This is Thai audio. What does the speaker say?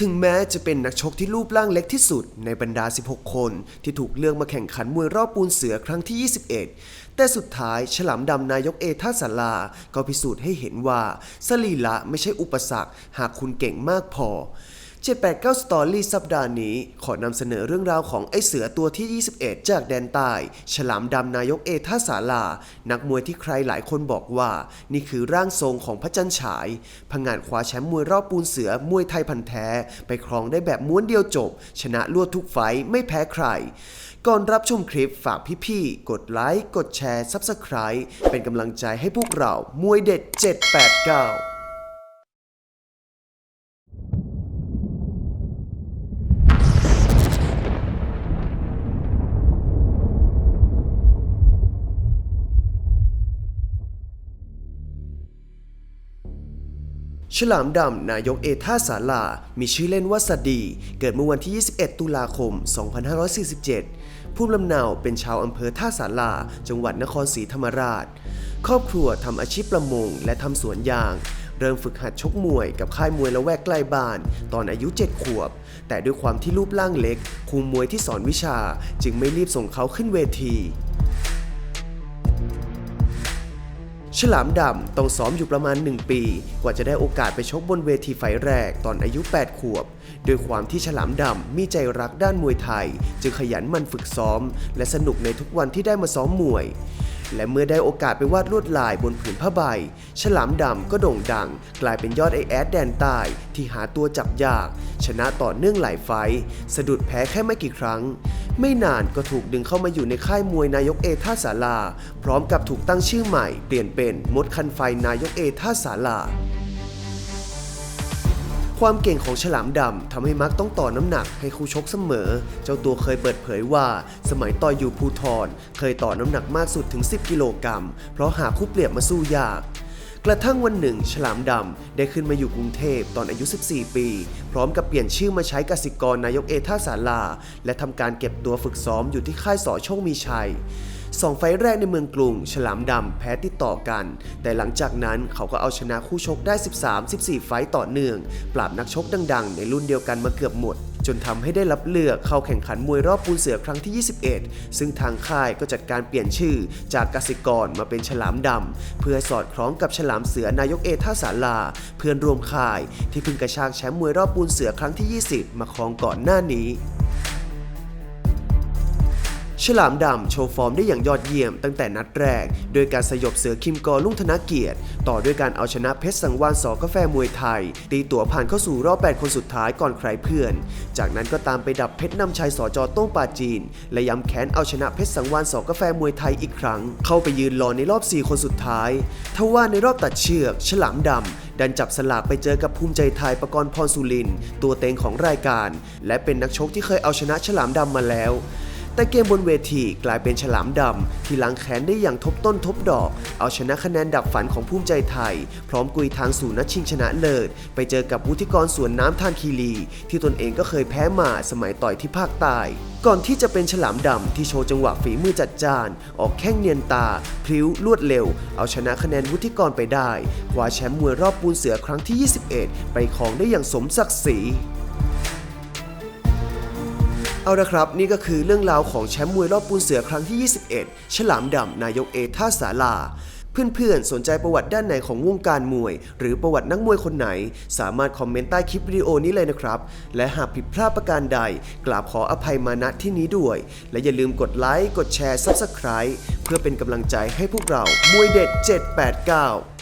ถึงแม้จะเป็นนักชกที่รูปร่างเล็กที่สุดในบรรดา 16 คนที่ถูกเลือกมาแข่งขันมวยรอบปูนเสือครั้งที่ 21 แต่สุดท้ายฉลามดำนายกเอท่าสาราก็พิสูจน์ให้เห็นว่า สลีละไม่ใช่อุปสรรคหากคุณเก่งมากพอ 789สตอรี่สัปดาห์นี้ ขอนำเสนอเรื่องราวของไอ้เสือตัวที่ 21 จากแดนใต้ ฉลามดำนายกเอท่าสาลา นักมวยที่ใครหลายคนบอกว่า นี่คือร่างทรงของพระจันฉาย พังงานคว้าแชมป์มวยรอบปูนเสือมวยไทยพันแท้ ไปครองได้แบบม้วนเดียวจบ ชนะลวดทุกไฟไม่แพ้ใคร ก่อนรับชมคลิปฝากพี่ๆ กดไลค์ กดแชร์ Subscribe เป็นกำลังใจให้พวกเรา มวยเด็ด 789 ฉลามดำ นายกเอท่าสาลา มีชื่อเล่นว่าสดี เกิดเมื่อวันที่ 21 ตุลาคม 2547 ภูมิลำเนาเป็นชาวอำเภอท่าสาลา จังหวัดนครศรีธรรมราช ครอบครัวทำอาชีพประมงและทำสวนยาง เริ่มฝึกหัดชกมวยกับค่ายมวยละแวกใกล้บ้าน ตอนอายุ 7 ขวบ แต่ด้วยความที่รูปร่างเล็กครูมวยที่สอนวิชา จึงไม่รีบส่งเขาขึ้นเวที ฉลามดำต้องซ้อมอยู่ประมาณ 1 ปี กว่าจะได้โอกาสไปชกบนเวทีไฟแรกตอนอายุ 8 ขวบ โดยความที่ฉลามดำมีใจรักด้านมวยไทย จึงขยันมันฝึกซ้อม และสนุกในทุกวันที่ได้มาซ้อมมวย และเมื่อได้โอกาสไปวาดลวดลายบนผืนผ้าใบ ฉลามดำก็โด่งดัง กลายเป็นยอดไอแอดแดนใต้ที่หาตัวจับยาก ชนะต่อเนื่องหลายไฟ สะดุดแพ้แค่ไม่กี่ครั้ง ไม่นานก็ถูกดึงเข้ามาอยู่ในค่ายมวยนายกเอท่าสาลา พร้อมกับถูกตั้งชื่อใหม่ เปลี่ยนเป็นมดคันไฟนายกเอท่าสาลา ความเก่งของฉลามดำทำให้มักต้องต่อน้ำหนักให้คู่ชกเสมอ เจ้าตัวเคยเปิดเผยว่า สมัยต่อยอยู่ภูทรเคยต่อน้ำหนักมากสุดถึง 10 กิโลกรัมเพราะหาคู่เปรียบมาสู้ยาก กระทั่งวันหนึ่ง ฉลามดำได้ขึ้นมาอยู่กรุงเทพตอนอายุ 14 ปี พร้อมกับเปลี่ยนชื่อมาใช้กสิกรนายกเอท่าสาราและทำการเก็บตัวฝึกซ้อมอยู่ที่ค่ายสอโชคมีชัย สองไฟแรกในเมืองกรุง ฉลามดำแพ้ติดต่อกัน แต่หลังจากนั้นเขาก็เอาชนะคู่ชกได้ 13-14 ไฟต่อเนื่อง ปราบนักชกดัง ๆ ในรุ่นเดียวกันมาเกือบหมดจนทำให้ได้รับเลือกเข้าแข่งขันมวยรอบปูนเสือครั้งที่ 21 ซึ่งทางค่ายก็จัดการเปลี่ยนชื่อจากกสิกรมาเป็นฉลามดำเพื่อสอดคล้องกับฉลามเสือนายกเอท่าสาลา เพื่อนร่วมค่าย ที่เพิ่งกระชากแชมป์มวยรอบปูนเสือครั้งที่ 20 มาครองก่อนหน้านี้ ฉลามดำโชว์ฟอร์มได้อย่างยอดเยี่ยมตั้งแต่นัดแรก โดยการสยบเสือคิมกอลุ่งธนเกียรติ ต่อด้วยการเอาชนะเพชรสังวานสอกาแฟมวยไทย ตีตั๋วผ่านเข้าสู่รอบ 8 คนสุดท้ายก่อนใครเพื่อน จากนั้นก็ตามไปดับเพชรนำชัยสอจอโต้งปาจีน และย้ำแค้นเอาชนะเพชรสังวานสอกาแฟมวยไทยอีกครั้ง เข้าไปยืนรอในรอบ 4 คนสุดท้ายทว่าในรอบตัดเชือก ฉลามดำดันจับสลากไปเจอกับภูมิใจไทยประกรณ์พรสุรินตัวเต็งของรายการ และเป็นนักชกที่เคยเอาชนะฉลามดำมาแล้ว แต่เกมบนเวทีกลายเป็นฉลามดำที่ล้างแค้นได้อย่างทบต้นทบดอก เอาชนะคะแนนดับฝันของภูมิใจไทย พร้อมกุยทางสู่นัดชิงชนะเลิศ ไปเจอกับวุฒิกรสวนน้ำทานคีรี ที่ตนเองก็เคยแพ้มาสมัยต่อยที่ภาคใต้ก่อนที่จะเป็นฉลามดำที่โชว์จังหวะฝีมือจัดจาน ออกแข้งเนียนตาพริ้วรวดเร็ว เอาชนะคะแนนวุฒิกรไปได้คว้าแชมป์มวยรอบปูนเสือครั้งที่ 21 ไปครองได้อย่างสมศักดิ์ศรี เอาละครับ นี่ก็คือเรื่องราวของแชมป์มวยรอบปูนเสือครั้งที่ 21 ฉลามดำนายกเอท่าสาลาเพื่อนๆ สนใจประวัติด้านไหนของวงการมวย หรือประวัตินักมวยคนไหน สามารถคอมเมนต์ใต้คลิปวิดีโอนี้เลยนะครับ และหากผิดพลาดประการใด กราบขออภัยมาณที่นี้ด้วย และอย่าลืมกดไลค์ กดแชร์ Subscribe เพื่อเป็นกำลังใจให้พวกเรา มวยเด็ด 789